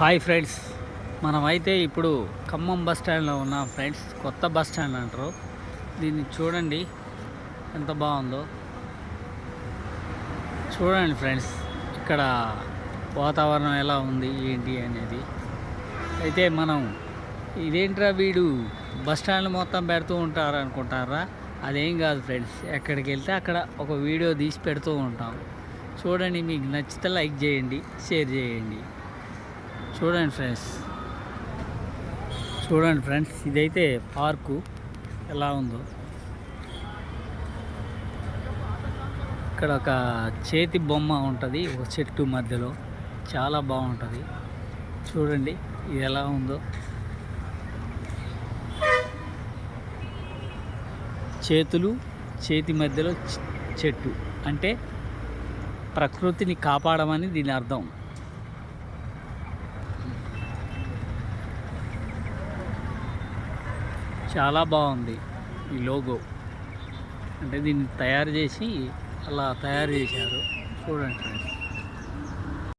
Hi friends మనమైతే ఇప్పుడు Khammam bus స్టాండ్లో ఉన్నాం ఫ్రెండ్స్ కొత్త బస్ స్టాండ్ అంటారు. దీన్ని చూడండి. ఎంత బాగుందో. చూడండి ఫ్రెండ్స్ ఇక్కడ వాతావరణం ఎలా ఉంది ఏంటి అనేది. అయితే మనం ఇదేంట్రా వీడు? బస్ స్టాండ్ మొత్తం పెడుతూ ఉంటారు అనుకుంటారా అదేం కాదు ఫ్రెండ్స్ ఎక్కడికి వెళ్తే అక్కడ ఒక వీడియో తీసి పెడుతూ ఉంటాం. చూడండి మీకు నచ్చితే లైక్ చేయండి షేర్ చేయండి. చూడండి ఫ్రెండ్స్. చూడండి ఫ్రెండ్స్ ఇదైతే పార్కు. ఎలా ఉందో. ఇక్కడ ఒక చేతి బొమ్మ ఉంటుంది ఒక చెట్టు మధ్యలో. చాలా బాగుంటుంది. చూడండి ఇది ఎలా ఉందో. చేతులు చేతి మధ్యలో చెట్టు. అంటే ప్రకృతిని కాపాడమని దీని అర్థం. చాలా బాగుంది ఈ లోగో. అంటే దీన్ని తయారు చేసి అలా తయారు చేశారు. చూడండి ఫ్రెండ్స్.